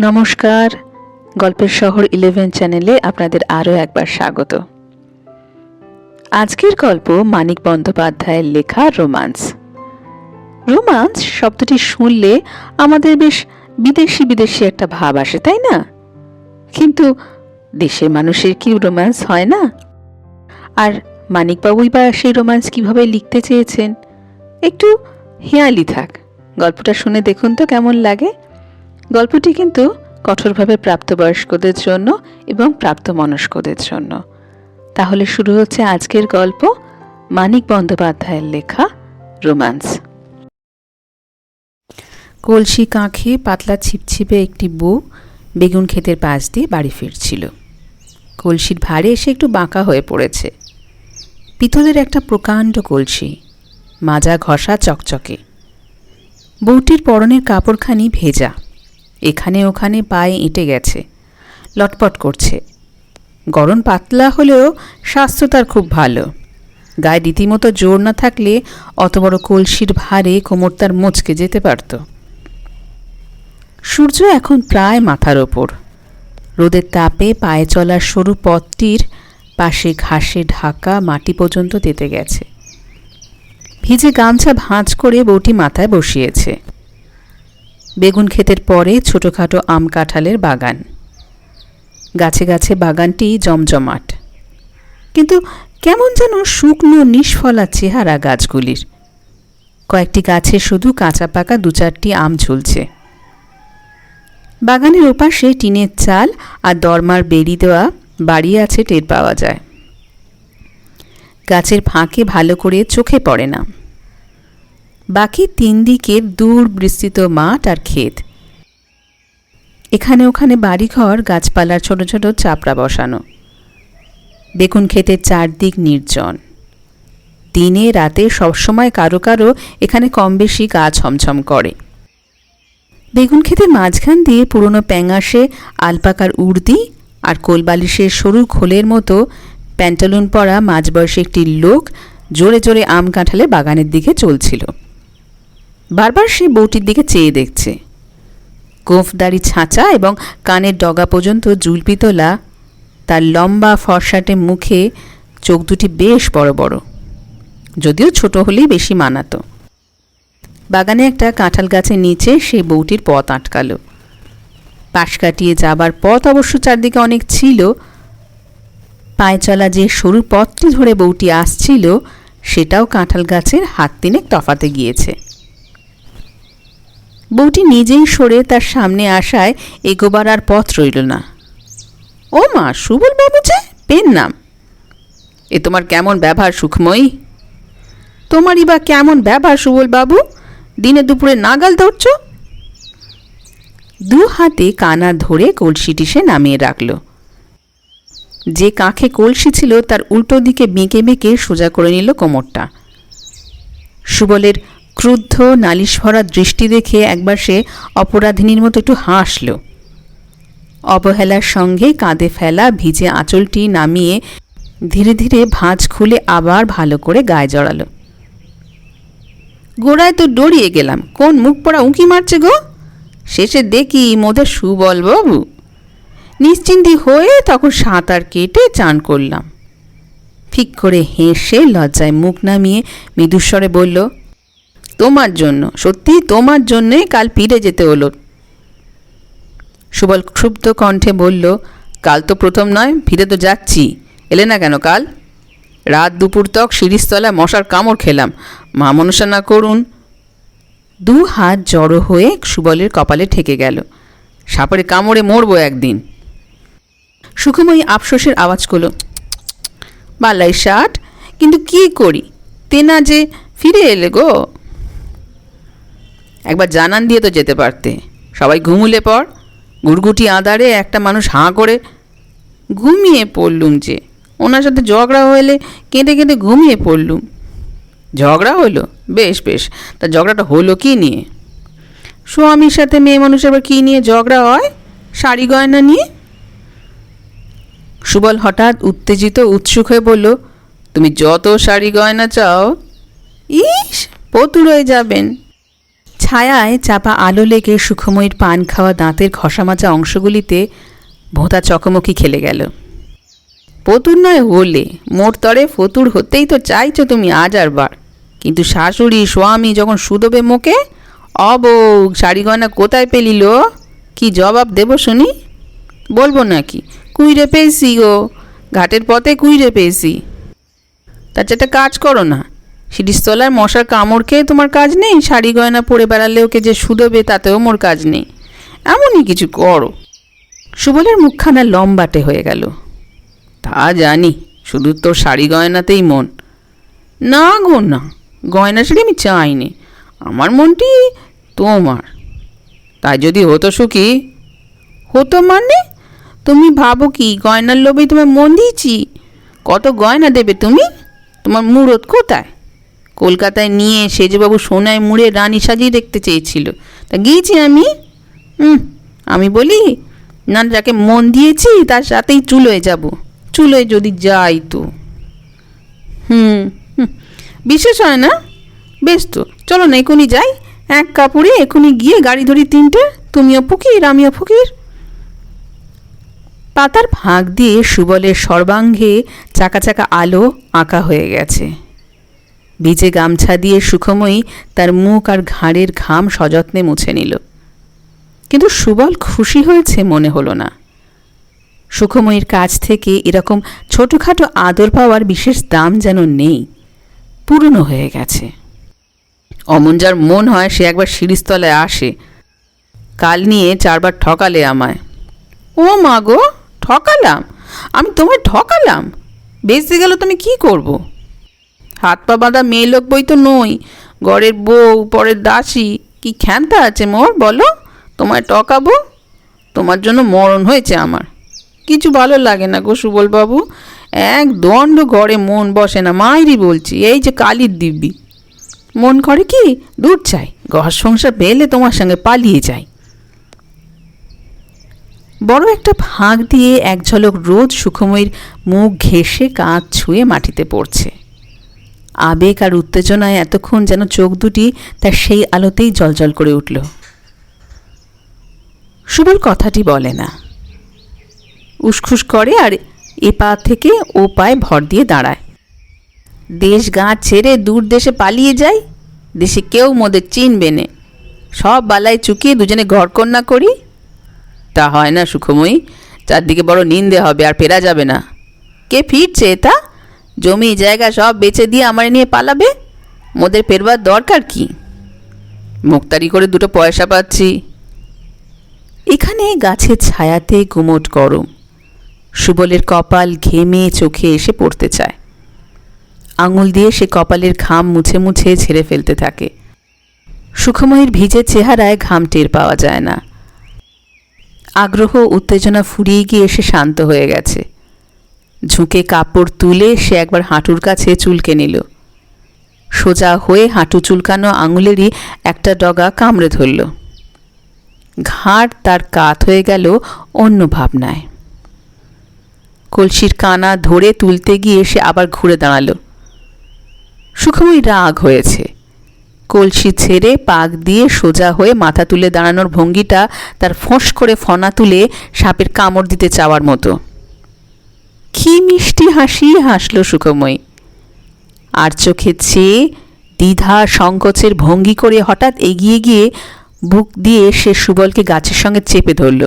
নমস্কার। গল্পের শহর ইলেভেন চ্যানেলে আপনাদের আরও একবার স্বাগত। আজকের গল্প মানিক বন্দ্যোপাধ্যায়ের লেখা রোমান্স। রোমান্স শব্দটি শুনলে আমাদের বেশ বিদেশি বিদেশি একটা ভাব আসে, তাই না? কিন্তু দেশের মানুষের কি রোম্যান্স হয় না? আর মানিকবাবুই বা সেই রোম্যান্স কীভাবে লিখতে চেয়েছেন? একটু হেয়ালি থাক। গল্পটা শুনে দেখুন তো কেমন লাগে। গল্পটি কিন্তু কঠোরভাবে প্রাপ্তবয়স্কদের জন্য এবং প্রাপ্তমনস্কদের জন্য। তাহলে শুরু হচ্ছে আজকের গল্প মানিক বন্দ্যোপাধ্যায়ের লেখা রোম্যান্স কলসি কাঁখে পাতলা ছিপছিপে একটি বউ বেগুন ক্ষেতের পাশ দিয়ে বাড়ি ফিরছিল। কলসির ভারে এসে একটু বাঁকা হয়ে পড়েছে। পিতলের একটা প্রকাণ্ড কলসি, মাজা ঘষা চকচকে। বউটির পরনের কাপড়খানি ভেজা। এখানে ওখানে পায়ে এঁটে গেছে। লটপট করছে। গরম পাতলা হলেও স্বাস্থ্য তার খুব ভালো। গায়ে রীতিমতো জোর না থাকলে অত বড় কলসির ভারে কোমর তার মুচকে যেতে পারত। সূর্য এখন প্রায় মাথার ওপর। রোদের তাপে পায়ে চলার সরু পথটির পাশে ঘাসে ঢাকা মাটি পর্যন্ত তেতে গেছে। ভিজে গামছা ভাঁজ করে বউটি মাথায় বসিয়েছে। বেগুন ক্ষেতের পরে ছোটোখাটো আম কাঁঠালের বাগান। গাছে গাছে বাগানটি জমজমাট। কিন্তু কেমন যেন শুকনো নিষ্ফলা চেহারা গাছগুলির। কয়েকটি গাছে শুধু কাঁচা পাকা দু চারটি আম ঝুলছে। বাগানের ওপাশে টিনের চাল আর দরমার বেরি দেওয়া বাড়ি আছে টের পাওয়া যায়। গাছের ফাঁকে ভালো করে চোখে পড়ে না। বাকি তিন দিকের দূর বিস্তৃত মাঠ আর ক্ষেত। এখানে ওখানে বাড়িঘর, গাছপালার ছোট ছোট চাপড়া বসানো। বেগুন ক্ষেতের চারদিক নির্জন। দিনে রাতে সবসময় কারও কারও এখানে কম বেশি গা ছমছম করে। বেগুন ক্ষেতের মাঝখান দিয়ে পুরনো প্যাঙাশে আলপাকার উর্দি আর কোলবালিশের সরু খোলের মতো প্যান্টালুন পরা মাঝবয়সী একটি লোক জোরে জোরে আম কাঁঠালে বাগানের দিকে চলছিল। বারবার সে বউটির দিকে চেয়ে দেখছে। গোঁফদাড়ি ছাঁচা এবং কানের ডগা পর্যন্ত জুলপি তোলা তার লম্বা ফর্সাটে মুখে চোখ দুটি বেশ বড় বড়, যদিও ছোট হলেই বেশি মানাতো। বাগানে একটা কাঁঠাল গাছের নিচে সেই বউটির পথ আটকালো। পাশ কাটিয়ে যাবার পথ অবশ্য চারদিকে অনেক ছিল। পায়ে চলা যে সরু পথটি ধরে বউটি আসছিল, সেটাও কাঁঠাল গাছের হাত তিনেক তফাতে গিয়েছে। বউটি নিজেই সরে তার সামনে আসায় এগোবার আর পথ রইল না। ও মা, সুবল বাবু যে, পেন নাম। এ তোমার কেমন ব্যবহার, সুখময়ী? তোমারই বা কেমন ব্যবহার, সুবল বাবু? দিনে দুপুরে নাগাল ধরছ? দু হাতে কানা ধরে কলসিটি সে নামিয়ে রাখল। যে কাঁখে কলসি ছিল তার উল্টো দিকে বেঁকে বেঁকে সোজা করে নিল কোমরটা। সুবলের ক্রুদ্ধ নালিশ ভরা দৃষ্টি দেখে একবার সে অপরাধিনীর মতো একটু হাসল। অবহেলার সঙ্গে কাঁধে ফেলা ভিজে আঁচলটি নামিয়ে ধীরে ধীরে ভাঁজ খুলে আবার ভালো করে গায়ে জড়ালো। গোড়ায় তো ডরিয়ে গেলাম, কোন মুখ পড়া উঁকি মারছে গো? শেষে দেখি মোদের সুবল বাবু। নিশ্চিন্তি হয়ে তখন সাঁতার কেটে চান করলাম। ঠিক করে হেসে লজ্জায় মুখ নামিয়ে মৃদুস্বরে বলল তোমার জন্য, সত্যি তোমার জন্যে কাল ফিরে যেতে হলো। সুবল ক্ষুব্ধ কণ্ঠে বলল, কাল তো প্রথম নয়, ফিরে তো যাচ্ছি। এলে না কেন কাল? রাত দুপুর তক শিরিষতলায় মশার কামড় খেলাম। মা মনসা না করুন। দু হাত জড়ো হয়ে সুবলের কপালে ঠেকে গেল। সাপের কামড়ে মরবো একদিন। সুখময়ী আফসোসের আওয়াজ করল, বালাই ষাট, কিন্তু কি করি? তেনা যে ফিরে এলে গো। একবার জানান দিয়ে তো যেতে পারতে। সবাই ঘুমুলে পর গুড়গুটি আদারে একটা মানুষ হাঁ করে ঘুমিয়ে পড়লুম যে, ওনার সাথে ঝগড়া হলে কেঁদে কেঁদে ঘুমিয়ে পড়লুম। ঝগড়া হলো বেশ বেশ। তা ঝগড়াটা হলো কি নিয়ে? স্বামীর সাথে মেয়ে মানুষের আবার কী নিয়ে ঝগড়া হয়? শাড়ি গয়না নিয়ে? সুবল হঠাৎ উত্তেজিত, উৎসুক হয়ে বলল, তুমি যত শাড়ি গয়না চাও, ইস, পতুর হয়ে যাবেন। ছায়ায় চাপা আলো লেগে সুখময়ীর পান খাওয়া দাঁতের ঘষা মাজা অংশগুলিতে ভোঁতা চকমকি খেলে গেল। পতুর নয় হলে মোট তরে ফতুর হতেই তো চাইছো তুমি আজ আর বার। কিন্তু শাশুড়ি, স্বামী যখন সুদবে মুখে অবৌ শাড়ি গয়না কোথায় পেলিল কি জবাব দেব শুনি? বলব নাকি, কুইরে পেয়েছি গো, ঘাটের পথে কুইরে পেয়েছি। তার একটা কাজ করো না সিঁড়িস্তলার মশার কামড় খেয়ে তোমার কাজ নেই? শাড়ি গয়না পরে বেড়ালে ওকে যে সুদবে তাতেও মোর কাজ নেই। এমনই কিছু করো। সুবলের মুখখানা লম্বাটে হয়ে গেল। তা জানি, শুধু তোর শাড়ি গয়নাতেই মন। না গো, না, গয়না শাড়ি আমি চাইনি। আমার মনটি তোমার। তাই যদি হতো সুখী? হতো মানে? তুমি ভাবো কি, গয়নার লোভে তোমার মন দিয়েছি? কত গয়না দেবে তুমি? তোমার মুরত কোথায়? কলকাতায় নিয়ে সেজবাবু সোনায় মুড়ে রানী সাজিয়ে দেখতে চেয়েছিল। তা গিয়েছি আমি? হুম, আমি বলি, না যাকে মন দিয়েছি, তার সাথেই চুলোয় যাব। চুলোয় যদি যাই তো। হুম বিশেষ হয় না? বেশ তো, চলো না এখনই যাই। এক কাপড়ে এখনই গিয়ে গাড়ি ধরি তিনটে, তুমিও ফকির, আমিও ফকির। পাতার ফাঁক দিয়ে সুবলের সর্বাঙ্গে চাকা চাকা আলো আঁকা হয়ে গেছে। ভিজে গামছা দিয়ে সুখময়ী তার মুখ আর ঘাড়ের ঘাম সযত্নে মুছে নিল। কিন্তু সুবল খুশি হয়েছে মনে হলো না। সুখময়ীর কাছ থেকে এরকম ছোটোখাটো আদর পাওয়ার বিশেষ দাম যেন নেই। পুরনো হয়ে গেছে। অমন যার মন হয় সে একবার সিঁড়িস্তলায় আসে। কাল নিয়ে চারবার ঠকালে আমায়। ও মা গো, ঠকালাম? আমি তোমায় ঠকালাম? বেঁচে গেল তুমি কি করব? হাত পা বাঁধা মেয়ে লোক বই তো নই। ঘরের বউ, পরের দাসী। কি খ্যানটা আছে মোর, বলো? তোমায় টকাবো? তোমার জন্য মরণ হয়েছে আমার। কিছু ভালো লাগে না গো সুবলবাবু। এক দণ্ড ঘরে মন বসে না মায়েরই বলছি, এই যে কালির দিব্যি। মন করে কি? দূর চাই, ঘর সংসার পেলে তোমার সঙ্গে পালিয়ে যাই। বড় একটা ফাঁক দিয়ে এক ঝলক রোদ সুখময়ীর মুখ ঘেঁষে কাঁধ ছুঁয়ে মাটিতে পড়ছে। আবেগ আর উত্তেজনায় এতক্ষণ যেন চোখ দুটি তার সেই আলোতেই জলজল করে উঠল। সুবল কথাটি বলে না। উসখুস করে আর এ পা থেকে ও পায়ে ভর দিয়ে দাঁড়ায়। দেশ গাঁ ছেড়ে দূর দেশে পালিয়ে যাই দেশে কেউ মোদের চিনবে নে। সব বালায় চুকিয়ে দুজনে ঘরকন্যা করি। তা হয় না, সুখময়ী। চারদিকে বড় নিন্দে হবে আর ফেরা যাবে না। কে ফিরছে তা? জমি, জায়গা সব বেচে দিয়ে আমার নিয়ে পালাবে? মোদের ফেরবার দরকার কি? মুক্তারি করে দুটো পয়সা পাচ্ছি। এখানে গাছের ছায়াতে গুমোট গরম। সুবলের কপাল ঘেমে চোখে এসে পড়তে চায়। আঙুল দিয়ে সে কপালের ঘাম মুছে মুছে ছেড়ে ফেলতে থাকে। সুখময়ীর ভিজে চেহারায় ঘাম টের পাওয়া যায় না। আগ্রহ উত্তেজনা ফুরিয়ে গিয়ে সে শান্ত হয়ে গেছে। ঝুঁকে কাপড় তুলে সে একবার হাঁটুর কাছে চুলকে নিল। সোজা হয়ে হাঁটু চুলকানো আঙুলেরই একটা ডগা কামড়ে ধরল। ঘাড় তার কাত হয়ে গেল অন্য ভাবনায়। কলসির কানা ধরে তুলতে গিয়ে সে আবার ঘুরে দাঁড়াল। সুখময়ী রাগ হয়েছে। কলসি ছেড়ে পাক দিয়ে সোজা হয়ে মাথা তুলে দাঁড়ানোর ভঙ্গিটা তার ফোঁস করে ফনা তুলে সাপের কামড় দিতে চাওয়ার মতো। কি মিষ্টি হাসি হাসল সুখময়ী। আর চোখে চেয়ে দ্বিধা সংকোচের ভঙ্গি করে হঠাৎ এগিয়ে গিয়ে বুক দিয়ে সে সুবলকে গাছের সঙ্গে চেপে ধরল।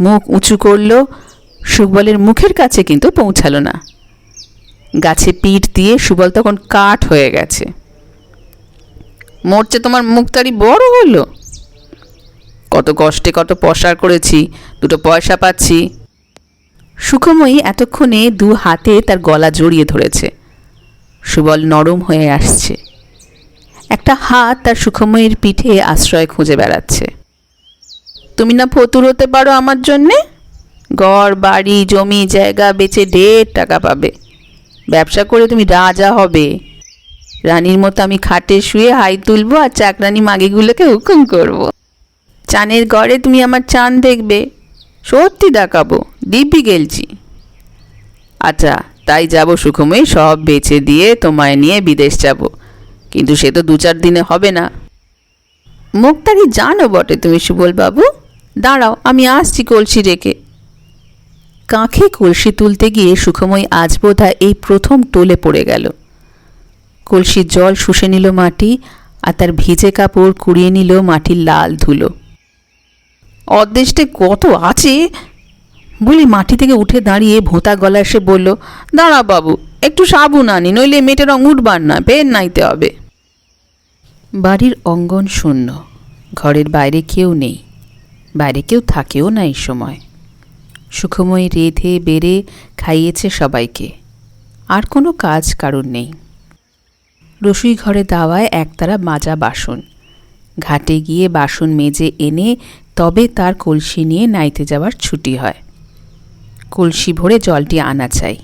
মুখ উঁচু করল, সুবলের মুখের কাছে কিন্তু পৌঁছালো না। গাছে পিঠ দিয়ে সুবল তখন কাঠ হয়ে গেছে। মরছে তোমার মুখতারি বড় হলো। কত কষ্টে কত পসার করেছি, দুটো পয়সা পাচ্ছি। সুখময়ী এতক্ষণে দু হাতে তার গলা জড়িয়ে ধরেছে। সুবল নরম হয়ে আসছে। একটা হাত তার সুখময়ীর পিঠে আশ্রয় খুঁজে বেড়াচ্ছে। তুমি না ফতুর হতে পারো আমার জন্যে? ঘর, বাড়ি, জমি, জায়গা বেচে ঢের টাকা পাবে। ব্যবসা করে তুমি রাজা হবে। রানীর মতো আমি খাটে শুয়ে হাই তুলবো আর চাকরানি মাগিগুলোকে হুকুম করব। চানের ঘরে তুমি আমার চান দেখবে। সত্যি দেখাবো। দিব্যি গেলছি। আচ্ছা তাই যাব সুখময়ী, সব বেচে দিয়ে তোমায় নিয়ে বিদেশ যাব। কিন্তু সে তো দু চার দিনে হবে না। মুক্তারি জানো বটে তুমি সুবল বাবু দাঁড়াও, আমি আসছি কলসি রেখে কাঁখে কলসি তুলতে গিয়ে সুখময় আজ বোধহয় এই প্রথম টোলে পড়ে গেল। কলসির জল শুষে নিল মাটি আর তার ভিজে কাপড় কুড়িয়ে নিল মাটির লাল ধুলো। অদেশটে কত আছে? বলি মাটি থেকে উঠে দাঁড়িয়ে ভোঁতা গলা এসে বলল, দাঁড়া বাবু, একটু সাবুন আনি, নইলে মেয়েটার রং উঠবার না পেন নাইতে হবে। বাড়ির অঙ্গন শূন্য, ঘরের বাইরে কেউ নেই, বাইরে কেউ থাকেও না এই সময়। সুখময় রেধে বেড়ে খাইয়েছে সবাইকে, আর কোনো কাজ কারুর নেই। রসুই ঘরে দাওয়ায় একতারা মাজা বাসন, ঘাটে গিয়ে বাসন মেজে এনে তবে তার কলসি নিয়ে নাইতে যাওয়ার ছুটি হয়। কলসি ভরে জলটি আনা চাই।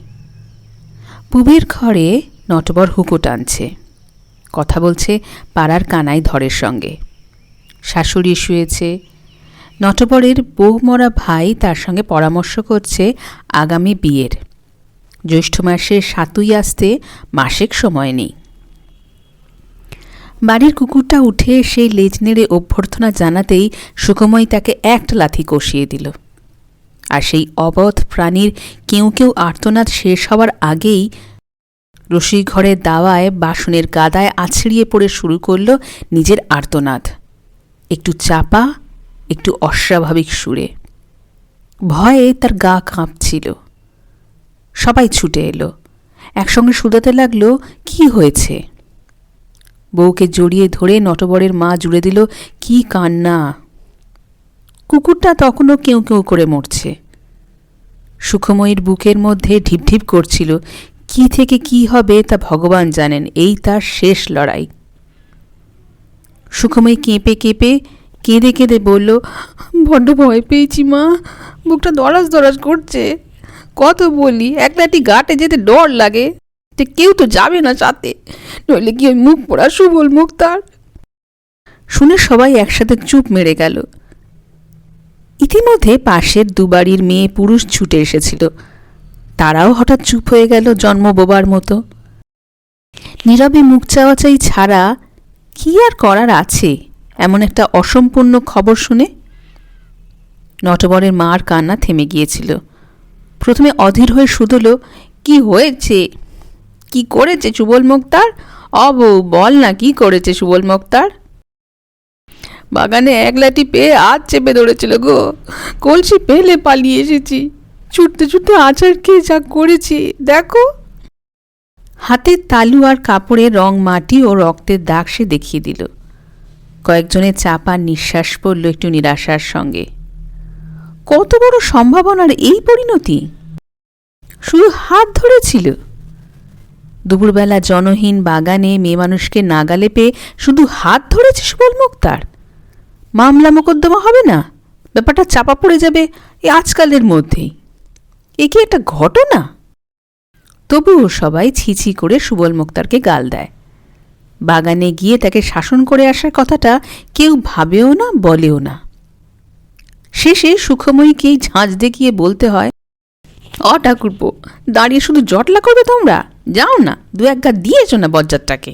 পুবের ঘরে নটবর হুকো টানছে। কথা বলছে পাড়ার কানাই ধরের সঙ্গে। শাশুড়ি শুয়েছে। নটবরের বউ মরা ভাই তার সঙ্গে পরামর্শ করছে আগামী বিয়ের। জ্যৈষ্ঠ মাসে সাতুই আসতে মাসেক সময় নেই। বাড়ির কুকুরটা উঠে সেই লেজ নেড়ে অভ্যর্থনা জানাতেই সুখময় তাকে একটা লাথি কষিয়ে দিল। আর সেই অবধ প্রাণীর কেউ কেউ আর্তনাদ শেষ হওয়ার আগেই রসিক ঘরের দাওয়ায় বাসনের গাদায় আছড়িয়ে পড়ে শুরু করল নিজের আর্তনাদ। একটু চাপা, একটু অস্বাভাবিক সুরে। ভয়ে তার গা কাঁপছিল। সবাই ছুটে এলো। একসঙ্গে শুধাতে লাগল, কি হয়েছে? বউকে জড়িয়ে ধরে নটবরের মা জুড়ে দিল, কি কান্না? কুকুরটা তখনও কেউ কেউ করে মরছে। সুখময়ীর বুকের মধ্যে ঢিপঢিপ করছিল, কি থেকে কি হবে তা ভগবান জানেন, এই তার শেষ লড়াই। সুখময়ী কেঁপে কেঁপে কেঁদে কেঁদে বলল, বড্ড ভয় পেয়েছি মা, বুকটা দরাজ দরাজ করছে। কত বলি, একলাটি গাটে যেতে ডর লাগে যে কেউ তো যাবে না সাথে নইলে কি ওই মুখ পড়া সুবল মুখ তার? শুনে সবাই একসাথে চুপ মেরে গেল। ইতিমধ্যে পাশের দুবাড়ির মেয়ে পুরুষ ছুটে এসেছিল। তারাও হঠাৎ চুপ হয়ে গেল জন্ম বোবার মতো। নীরবে মুখ চাওয়াচাই ছাড়া কি আর করার আছে, এমন একটা অসম্পূর্ণ খবর শুনে নটবরের মার কান্না থেমে গিয়েছিল। প্রথমে অধীর হয়ে শুধল, কি হয়েছে? কি করেছে সুবল মুক্তার? অবু বল না, কি করেছে সুবল মুক্তার? বাগানে এক লাঠি পেয়ে আজ চেপে ধরেছিল গো। কলসি পেলে পালিয়ে এসেছি। ছুটতে ছুটতে আচার খেয়ে যা করেছি, দেখো। হাতের তালু আর কাপড়ে রং মাটি ও রক্তের দাগ সে দেখিয়ে দিল। কয়েকজনের চাপা নিঃশ্বাস পড়ল একটু নিরাশার সঙ্গে। কত বড় সম্ভাবনার এই পরিণতি? শুধু হাত ধরেছিল। দুপুরবেলা জনহীন বাগানে মেয়ে মানুষকে নাগালে পেয়ে শুধু হাত ধরেছে সুবল মুক্তার? মামলা মোকদ্দমা হবে না? ব্যাপারটা চাপা পড়ে যাবে এই আজকালের মধ্যেই। এ কি একটা ঘটনা? তবুও সবাই ছিছি করে সুবল মুক্তারকে গাল দেয়। বাগানে গিয়ে তাকে শাসন করে আসার কথাটা কেউ ভাবেও না, বলেও না। শেষে সুখময়ীকেই ঝাঁঝ দেখিয়ে বলতে হয়, অ ঠাকুরপো, দাঁড়িয়ে শুধু জটলা করবে তোমরা? যাও না দু এক গা দিয়েছ না বজ্জারটাকে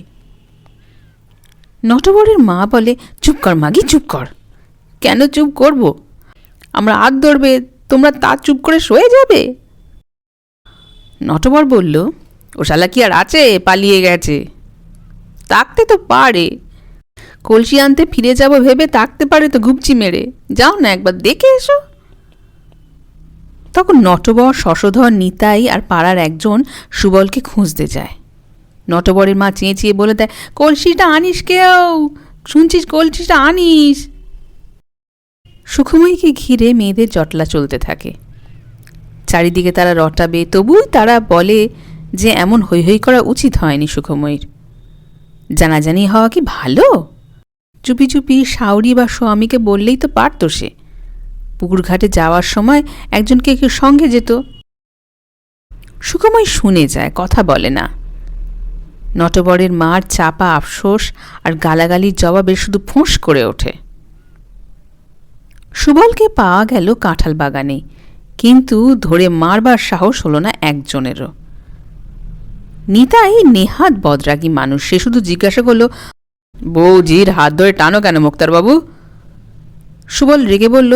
নটবরের মা বলে, চুপ কর মাগি, চুপ কর। কেন চুপ করব? আমরা হাত ধরবে, তোমরা তা চুপ করে শুয়ে যাবে? নটবর বলল, ও শালা কি আর আছে? পালিয়ে গেছে। তাকতে তো পারে। কলসি আনতে ফিরে যাব ভেবে তাকতে পারে তো ঘুপচি মেরে। যাও না একবার দেখে এসো। তখন নটবর, শশধর, নিতাই আর পাড়ার একজন সুবলকে খুঁজতে যায়। নটবরের মা চেঁচিয়ে বলে দেয়, কলসিটা আনিস কেউ? শুনছিস কলসিটা আনিস? সুখময়ীকে ঘিরে মেয়েদের জটলা চলতে থাকে। চারিদিকে তারা রটাবে তবুই তারা বলে যে এমন হৈ হৈ করা উচিত হয়নি সুখময়ীর। জানাজানি হওয়া কি ভালো? চুপি চুপি সাউরি বা স্বামীকে বললেই তো পারত সে। পুকুর ঘাটে যাওয়ার সময় একজনকে কেউ সঙ্গে যেত। সুখময় শুনে যায়, কথা বলে না। নটবরের মার চাপা আফসোস আর গালাগালির জবাবে শুধু ফোঁস করে ওঠে। সুবলকে পাওয়া গেল কাঁঠাল বাগানে, কিন্তু ধরে মারবার সাহস হলো না একজনেরও। নিতাই নেহাত বদরাগী মানুষ, সে শুধু জিজ্ঞাসা করল, বৌজির হাত ধরে টানো কেন মুক্তারবাবু? সুবল রেগে বলল,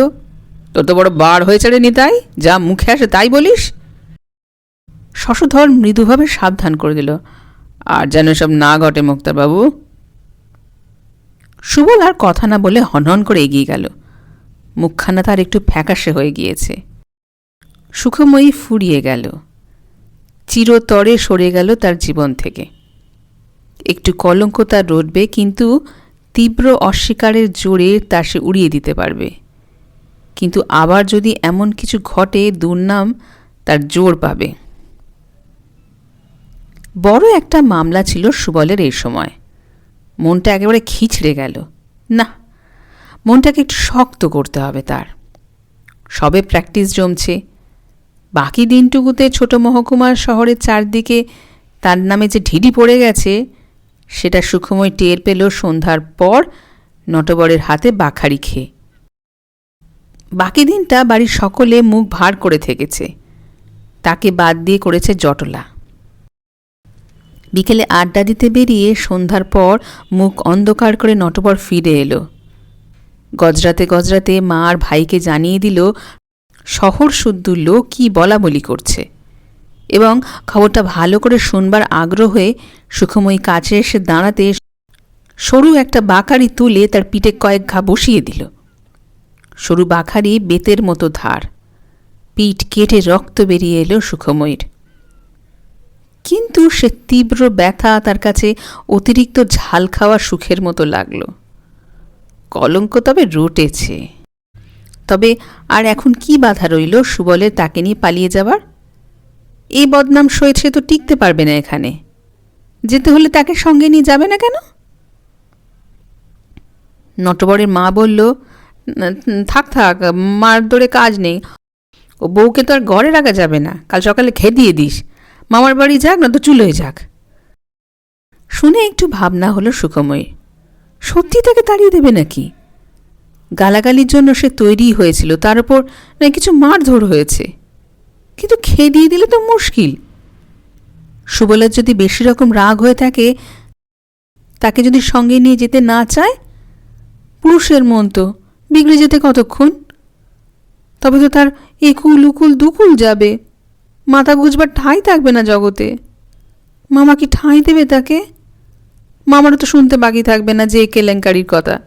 তোর তো বড় বার হয়েছে রে নিতাই, যা মুখে আসে তাই বলিস? শশধর মৃদুভাবে সাবধান করে দিল আর যেন সব না ঘটে মুক্তারবাবু। সুবল আর কথা না বলে হনহন করে এগিয়ে গেল। মুখখানা তার একটু ফ্যাকাশে হয়ে গিয়েছে। সুখময়ী ফুরিয়ে গেল। চিরতরে সরে গেল তার জীবন থেকে। একটু কলঙ্ক তার রটবে, কিন্তু তীব্র অস্বীকারের জোরে তা সে উড়িয়ে দিতে পারবে। কিন্তু আবার যদি এমন কিছু ঘটে, দুর্নাম তার জোর পাবে। বড় একটা মামলা ছিল সুবলের এই সময়। মনটা একেবারে খিচড়ে গেল। না, মনটাকে একটু শক্ত করতে হবে তার। সবে প্র্যাকটিস জমছে। বাকি দিনটুকুতে ছোট মহকুমার শহরের চারদিকে তার নামে যে ঢিডি পড়ে গেছে, সেটা সুখময় টের পেল সন্ধ্যার পর নটবরের হাতে বাখারি খেয়ে। বাকি দিনটা বাড়ির সকলে মুখ ভার করে থেকেছে। তাকে বাদ দিয়ে করেছে জটলা। বিকেলে আড্ডা দিতে বেরিয়ে সন্ধ্যার পর মুখ অন্ধকার করে নটবর ফিরে এলো। গজরাতে গজরাতে মা আর ভাইকে জানিয়ে দিল, শহর শুদ্ধ লোক কী বলা বলি করছে? এবং খবরটা ভালো করে শুনবার আগ্রহে সুখময়ী কাছে এসে দাঁড়াতে সরু একটা বাকারি তুলে তার পিঠে কয়েক ঘা বসিয়ে দিল। সরু বাখারি বেতের মতো ধার। পিঠ কেটে রক্ত বেরিয়ে এলো সুখময়ীর। কিন্তু সে তীব্র ব্যথা তার কাছে অতিরিক্ত ঝাল খাওয়া সুখের মতো লাগল। কলঙ্ক তবে রটেছে। তবে আর এখন কি বাধা রইল সুবলের তাকে নিয়ে পালিয়ে যাবার এই বদনাম সয়ে সে তো টিকতে পারবে না এখানে। যেতে হলে তাকে সঙ্গে নিয়ে যাবে না কেন? নটবরের মা বলল থাক থাক, মার দৌড়ে কাজ নেই। ও বউকে তো আর ঘরে রাখা যাবে না। কাল সকালে খেয়ে দিয়ে দিস। মামার বাড়ি যাক, না তো চুলোয় যাক। শুনে একটু ভাবনা হলো সুখময়ী সত্যি তাকে তাড়িয়ে দেবে নাকি? গালাগালির জন্য সে তৈরি হয়েছিল, তার উপর না কিছু মারধর হয়েছে? কিন্তু খেয়ে দিয়ে দিলে তো মুশকিল। সুবলের যদি বেশি রকম রাগ হয়ে থাকে, তাকে যদি সঙ্গে নিয়ে যেতে না চায়? পুরুষের মন তো, বিগড়ে যেতে কতক্ষণ? তবে তো তার একুল উকুল দুকুল যাবে। মাথা গুজবার ঠাঁই থাকবে না জগতে। মামা কি ঠাঁই দেবে তাকে? মামারও তো শুনতে বাকি থাকবে না যে কেলেঙ্কারির কথা।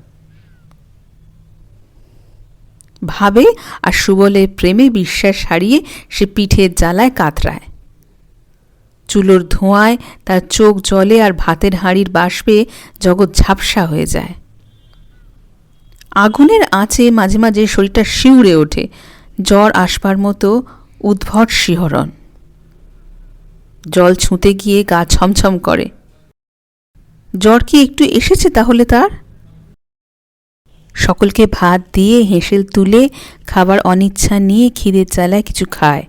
ভাবে আর সুবলে প্রেমে বিশ্বাস হারিয়ে সে পিঠের জ্বালায় কাতরায়। চুলোর ধোঁয়ায় তার চোখ জলে আর ভাতের হাঁড়ির বাষ্পে জগৎ ঝাপসা হয়ে যায়। আগুনের আঁচে মাঝে মাঝে শরীরটা শিউরে ওঠে। জ্বর আসবার মতো উদ্ভট শিহরণ। জল ছুঁতে গিয়ে গা ছমছম করে। জ্বর কি একটু এসেছে তাহলে তার? সকলকে ভাত দিয়ে হেঁসেল তুলে খাবার অনিচ্ছা নিয়ে খিদের চালায় কিছু খায়।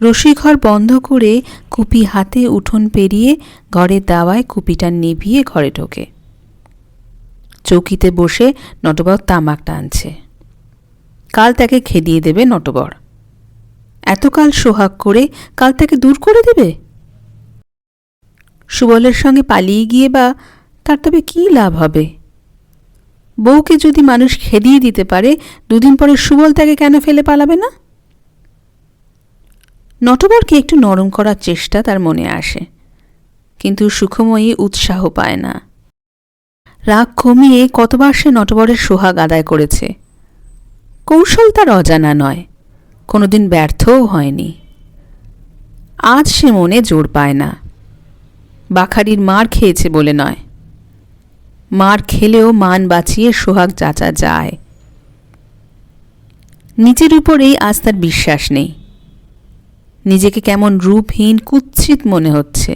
রসিঘর বন্ধ করে কুপি হাতে উঠোন পেরিয়ে ঘরের দাওয়ায় কুপিটা নিভিয়ে ঘরে ঢোকে। চৌকিতে বসে নটবর তামাক টানছে। কাল তাকে খেদিয়ে দেবে নটবর। এতকাল সোহাগ করে কাল তাকে দূর করে দেবে? সুবলের সঙ্গে পালিয়ে গিয়ে বা তার তবে কী লাভ হবে? বউকে যদি মানুষ খেদিয়ে দিতে পারে, দুদিন পরে সুবল তাকে কেন ফেলে পালাবে না? নটবরকে একটু নরম করার চেষ্টা তার মনে আসে, কিন্তু সুখময়ী উৎসাহ পায় না। রাগ কমিয়ে কতবার সে নটবরের সোহাগ আদায় করেছে? কৌশল তার অজানা নয়। কোনোদিন ব্যর্থও হয়নি। আজ সে মনে জোর পায় না। বাখারির মার খেয়েছে বলে নয়। মার খেলেও মান বাঁচিয়ে সোহাগ যাচা যায়। নিজের উপরেই আজ তার বিশ্বাস নেই। নিজেকে কেমন রূপহীন, কুৎসিত মনে হচ্ছে।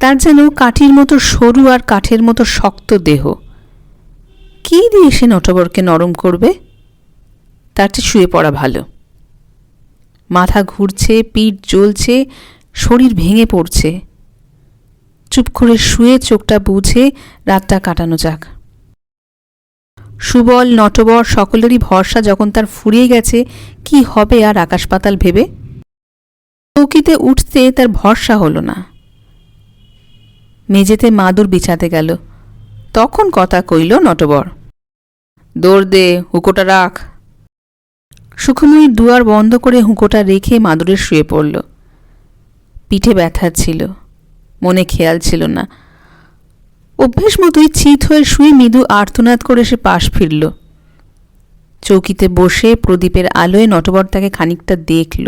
তার যেন কাঠির মতো সরু আর কাঠের মতো শক্ত দেহ। কি দিয়ে সে নটবরকে নরম করবে? তার চেয়ে শুয়ে পড়া ভালো। মাথা ঘুরছে, পিঠ জ্বলছে, শরীর ভেঙে পড়ছে। চুপ করে শুয়ে চোখটা বুঝে রাতটা কাটানো যাক। সুবল, নটবর সকলেরই ভরসা যখন তার ফুরিয়ে গেছে, কি হবে আর আকাশ পাতাল ভেবে? চৌকিতে উঠতে তার ভরসা হলো না। মেঝেতে মাদুর বিছাতে গেল। তখন কথা কইল নটবর, দৌড় দে, হুকোটা রাখ। সুখময়ী দুয়ার বন্ধ করে হুঁকোটা রেখে মাদুরে শুয়ে পড়ল। পিঠে ব্যথা ছিল, মনে খেয়াল ছিল না। অভ্যেস মতোই চিত হয়ে শুয়ে মৃদু আর্তনাদ করে সে পাশ ফিরল। চৌকিতে বসে প্রদীপের আলোয় নটবর তাকে খানিকটা দেখল।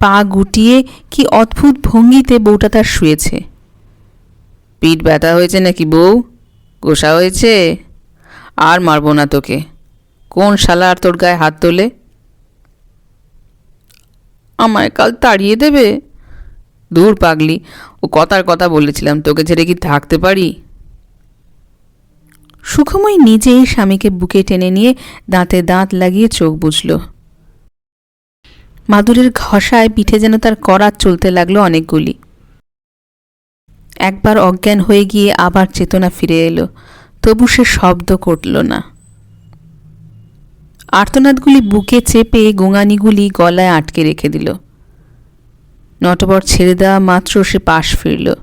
পা গুটিয়ে কি অদ্ভুত ভঙ্গিতে বউটা তার শুয়েছে। পিঠ ব্যথা হয়েছে নাকি বউ? গোসা হয়েছে? আর মারবো না তোকে। কোন শালা আর তোর গায়ে হাত তোলে? আমায় কাল তাড়িয়ে দেবে? দূর পাগলি, ও কথার কথা বলেছিলাম, তোকে ছেড়ে কি থাকতে পারি? সুখময় নিজেই স্বামীকে বুকে টেনে নিয়ে দাঁতে দাঁত লাগিয়ে চোখ বুঝল মাদুরের ঘষায় পিঠে যেন তার করাত চলতে লাগল অনেকগুলি একবার অজ্ঞান হয়ে গিয়ে আবার চেতনা ফিরে এলো, তবু সে শব্দ করল না। আর্তনাদগুলি বুকে চেপে গোঙানিগুলি গলায় আটকে রেখে দিল। নটবর ছেড়ে দেওয়া মাত্র সে পাশ ফিরল।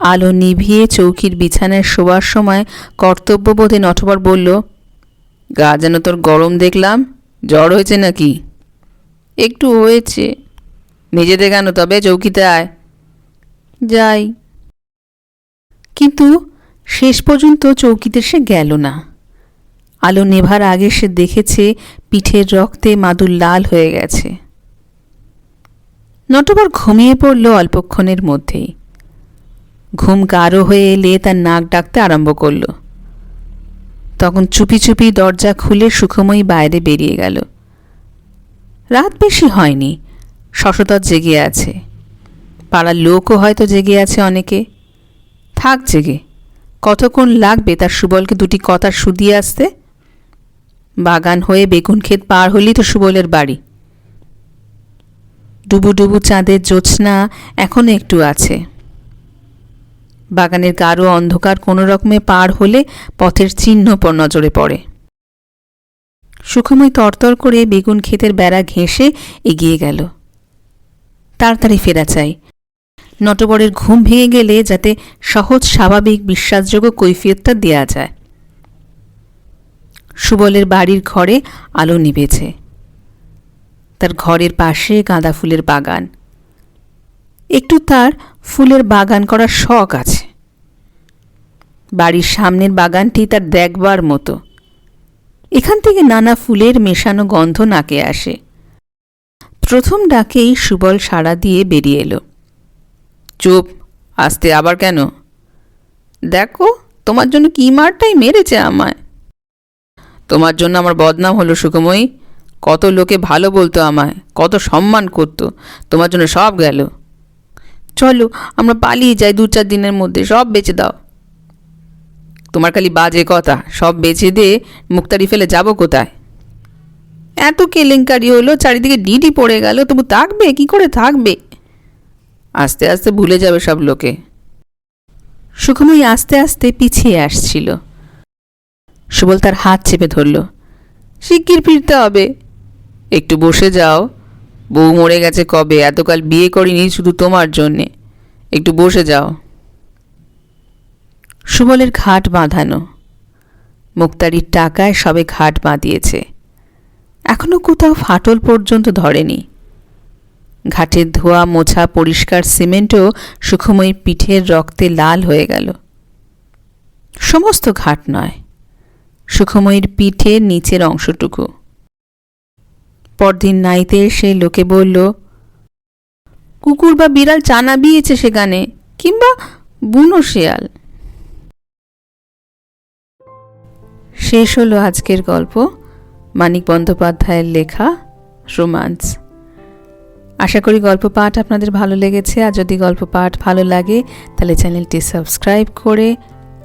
আলো নিভিয়ে চৌকির বিছানায় শোবার সময় কর্তব্যবোধে নটবর বলল, গা যেন তোর গরম দেখলাম, জ্বর হয়েছে নাকি? একটু হয়েছে। মেঝেতে কেন? তবে চৌকিতে আয়। যাই। কিন্তু শেষ পর্যন্ত চৌকিতে সে গেল না। আলো নেভার আগে সে দেখেছে পিঠের রক্তে মাদুর লাল হয়ে গেছে। নটবর ঘুমিয়ে পড়ল অল্পক্ষণের মধ্যেই। ঘুম গাঢ় হয়ে এলে তার নাক ডাকতে আরম্ভ করল। তখন চুপি চুপি দরজা খুলে সুখময়ী বাইরে বেরিয়ে গেল। রাত বেশি হয়নি শশতর জেগে আছে। পাড়ার লোকও হয়তো জেগে আছে অনেকে। থাক জেগে, কতক্ষণ লাগবে তার সুবলকে দুটি কথা শুধিয়ে আসতে? বাগান হয়ে বেগুন ক্ষেত পার হলেই তো সুবলের বাড়ি। ডুবু ডুবু চাঁদের জ্যোৎস্না এখনও একটু আছে। বাগানের গাঢ় অন্ধকার কোনো রকমে পার হলে পথের চিহ্ন পর নজরে পড়ে। সুখময় তরতর করে বেগুন ক্ষেতের বেড়া ঘেঁষে এগিয়ে গেল। তাড়াতাড়ি ফেরা চাই। নটবরের ঘুম ভেঙে গেলে যাতে সহজ স্বাভাবিক বিশ্বাসযোগ্য কৈফিয়তটা দেয়া যায়। সুবলের বাড়ির ঘরে আলো নিভেছে। তার ঘরের পাশে গাঁদা ফুলের বাগান। একটু তার ফুলের বাগান করার শখ আছে। বাড়ির সামনের বাগানটি তার দেখবার মতো। এখান থেকে নানা ফুলের মেশানো গন্ধ নাকে আসে। প্রথম ডাকেই সুবল সাড়া দিয়ে বেরিয়ে এলো। চুপ, আসতে আবার কেন? দেখো, তোমার জন্য কি মারটাই মেরেছে আমায়। তোমার জন্য আমার বদনাম হলো সুখময়ী কত লোকে ভালো বলতো আমায়, কত সম্মান করতো, তোমার জন্য সব গেল। চলো, আমরা পালিয়ে যাই দু চার দিনের মধ্যে, সব বেচে দাও। তোমার খালি বাজে কথা, সব বেচে দিয়ে মুক্তারি ফেলে যাব কোথায়? এত কেলেঙ্কারি হলো, চারিদিকে ডিডি পড়ে গেল, তবু থাকবে, কি করে থাকবে? আস্তে আস্তে ভুলে যাবে সব লোকে। সুখময়ী আস্তে আস্তে পিছিয়ে আসছিল। সুবল তার হাত চেপে ধরল। শিগগির ফিরতে হবে। একটু বসে যাও। বউ মরে গেছে কবে? এতকাল বিয়ে করিনি শুধু তোমার জন্যে। একটু বসে যাও। সুবলের ঘাট বাঁধানো। মুক্তারির টাকায় সবে ঘাট বাঁধিয়েছে। এখনও কোথাও ফাটল পর্যন্ত ধরেনি। ঘাটের ধোয়া মোছা পরিষ্কার সিমেন্টও সুখময়ী পিঠের রক্তে লাল হয়ে গেল। সমস্ত ঘাট নয়। সুখময়ীর পিঠের নিচের অংশটুকু। পরদিন নাইতে এসে লোকে বলল, কুকুর বা বিড়াল চানা বিয়েছে সেখানে, কিংবা বুনো শেয়াল? শেষ হলো আজকের গল্প, মানিক বন্দ্যোপাধ্যায়ের লেখা রোমান্স। আশা করি গল্প পাঠ আপনাদের ভালো লেগেছে। আর যদি গল্প পাঠ ভালো লাগে, তাহলে চ্যানেলটি সাবস্ক্রাইব করে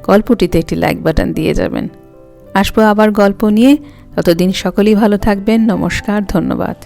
গল্পটিতে একটি লাইক বাটন দিয়ে যাবেন। আসব আবার গল্প নিয়ে। ততদিন সকলেই ভালো থাকবেন। নমস্কার ধন্যবাদ।